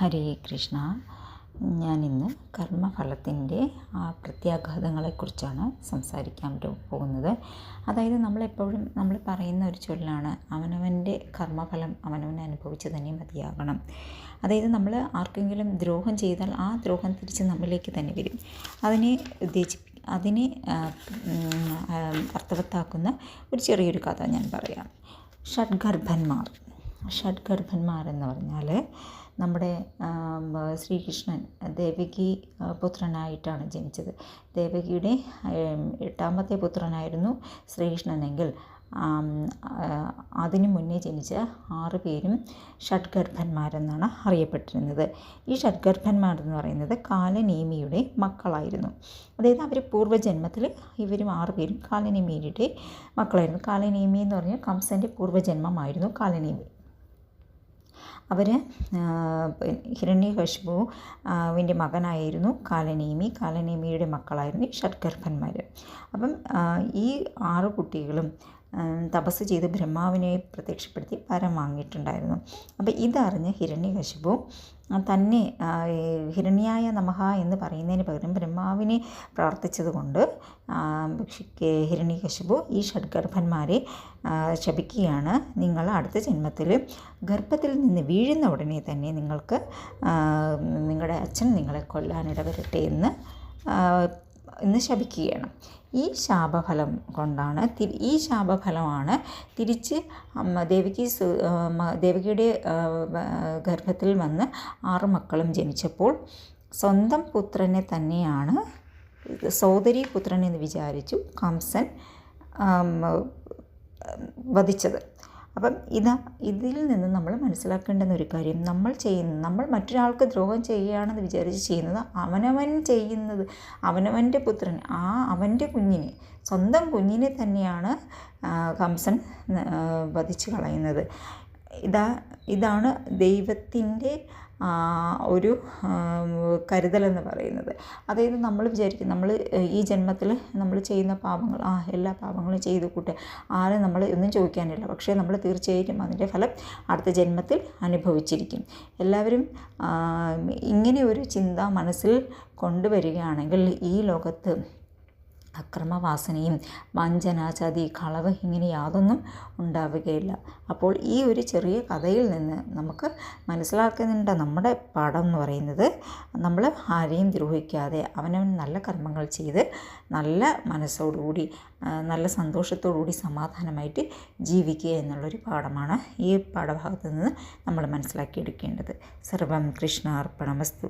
ഹരേ കൃഷ്ണ. ഞാനിന്ന് കർമ്മഫലത്തിന്റെ ആ പ്രത്യാഘാതങ്ങളെക്കുറിച്ചാണ് സംസാരിക്കാൻ പോകുന്നത്. അതായത് നമ്മളെപ്പോഴും നമ്മൾ പറയുന്ന ഒരു ചൊല്ലാണ് അവനവന്റെ കർമ്മഫലം അവനവൻ അനുഭവിച്ച് തന്നെ മതിയാകണം. അതായത് നമ്മൾ ആർക്കെങ്കിലും ദ്രോഹം ചെയ്താൽ ആ ദ്രോഹം തിരിച്ച് നമ്മളിലേക്ക് തന്നെ വരും. അതിനെ ഉദ്ദേശിപ്പി അതിനെ അർത്ഥവത്താക്കുന്ന ഒരു ചെറിയൊരു കഥ ഞാൻ പറയാം. ഷഡ്ഗർഭന്മാർ. ഷഡ്ഗർഭന്മാർ എന്ന് പറഞ്ഞാൽ നമ്മുടെ ശ്രീകൃഷ്ണൻ ദേവകി പുത്രനായിട്ടാണ് ജനിച്ചത്. ദേവകിയുടെ എട്ടാമത്തെ പുത്രനായിരുന്നു ശ്രീകൃഷ്ണനെങ്കിൽ. അതിനു മുന്നേ ജനിച്ച ആറ് പേരും ഷഡ്ഗർഭന്മാരെന്നാണ് അറിയപ്പെട്ടിരുന്നത്. ഈ ഷഡ്ഗർഭന്മാർ എന്ന് പറയുന്നത് കാലനേമിയുടെ മക്കളായിരുന്നു. അതായത് അവർ പൂർവജന്മത്തിൽ ഇവരും ആറ് പേരും കാലനേമിയുടെ മക്കളായിരുന്നു. കാലനേമി എന്ന് പറഞ്ഞാൽ കംസന്റെ പൂർവജന്മമായിരുന്നു കാലനേമി. അവർ ഹിരണ്യകശിപുവിന്റെ മകനായിരുന്നു കാലനേമി. കാലനേമിയുടെ മക്കളായിരുന്നു ഈ ഷഡ്ഗർഭന്മാർ അപ്പം ഈ ആറ് കുട്ടികളും തപസ് ചെയ്ത് ബ്രഹ്മാവിനെ പ്രത്യക്ഷപ്പെടുത്തി വരം വാങ്ങിയിട്ടുണ്ടായിരുന്നു. അപ്പോൾ ഇതറിഞ്ഞ് ഹിരണ്യകശിപു തന്നെ ഹിരണ്യായ നമഹ എന്ന് പറയുന്നതിന് പകരം ബ്രഹ്മാവിനെ പ്രാർത്ഥിച്ചതുകൊണ്ട് ഹിരണ്യകശിപു ഈ ഷഡ്ഗർഭന്മാരെ ശപിക്കുകയാണ്. നിങ്ങൾ അടുത്ത ജന്മത്തിൽ ഗർഭത്തിൽ നിന്ന് വീഴുന്ന ഉടനെ തന്നെ നിങ്ങൾക്ക് നിങ്ങളുടെ അച്ഛൻ നിങ്ങളെ കൊല്ലാനിടവരട്ടെ എന്ന് എന്ന് ശപിക്കുകയാണ്. ഈ ശാപഫലം കൊണ്ടാണ് ഈ ശാപഫലമാണ് തിരിച്ച് ദേവകി ദേവകിയുടെ ഗർഭത്തിൽ വന്ന് ആറ് മക്കളും ജനിച്ചപ്പോൾ സ്വന്തം പുത്രനെ തന്നെയാണ് സോദരി പുത്രൻ എന്ന് വിചാരിച്ചു കംസൻ വധിച്ചത്. അപ്പം ഇത് ഇതിൽ നിന്ന് നമ്മൾ മനസ്സിലാക്കേണ്ടുന്ന ഒരു കാര്യം നമ്മൾ ചെയ്യുന്ന നമ്മൾ മറ്റൊരാൾക്ക് ദ്രോഹം ചെയ്യുകയാണെന്ന് വിചാരിച്ച് ചെയ്യുന്നത് അവനവൻ ചെയ്യുന്നത് അവനവന്റെ പുത്രൻ ആ അവന്റെ കുഞ്ഞിനെ സ്വന്തം കുഞ്ഞിനെ തന്നെയാണ് കംസൻ വധിച്ചു കളയുന്നത്. ഇതാ ഇതാണ് ദൈവത്തിന്റെ ഒരു കരുതലെന്ന് പറയുന്നത്. അതായത് നമ്മൾ വിചാരിക്കും നമ്മൾ ഈ ജന്മത്തിൽ നമ്മൾ ചെയ്യുന്ന പാപങ്ങൾ ആ എല്ലാ പാപങ്ങളും ചെയ്ത് കൂട്ട് ആരും നമ്മൾ ഒന്നും ചോദിക്കാനില്ല. പക്ഷേ നമ്മൾ തീർച്ചയായിട്ടും അതിന്റെ ഫലം അടുത്ത ജന്മത്തിൽ അനുഭവിച്ചിരിക്കും. എല്ലാവരും ഇങ്ങനെ ഒരു ചിന്ത മനസ്സിൽ കൊണ്ടുവരികയാണെങ്കിൽ ഈ ലോകത്ത് അക്രമവാസനയും വഞ്ചന ചതി കളവ് ഇങ്ങനെ യാതൊന്നും ഉണ്ടാവുകയില്ല. അപ്പോൾ ഈ ഒരു ചെറിയ കഥയിൽ നിന്ന് നമുക്ക് മനസ്സിലാക്കുന്നുണ്ട് നമ്മുടെ പാഠം എന്ന് പറയുന്നത് നമ്മൾ ആരെയും ദ്രോഹിക്കാതെ അവനവൻ നല്ല കർമ്മങ്ങൾ ചെയ്ത് നല്ല മനസ്സോടുകൂടി നല്ല സന്തോഷത്തോടുകൂടി സമാധാനമായിട്ട് ജീവിക്കുക എന്നുള്ളൊരു പാഠമാണ് ഈ പാഠഭാഗത്ത് നിന്ന് നമ്മൾ മനസ്സിലാക്കിയെടുക്കേണ്ടത്. സർവം കൃഷ്ണ അർപ്പണമസ്തു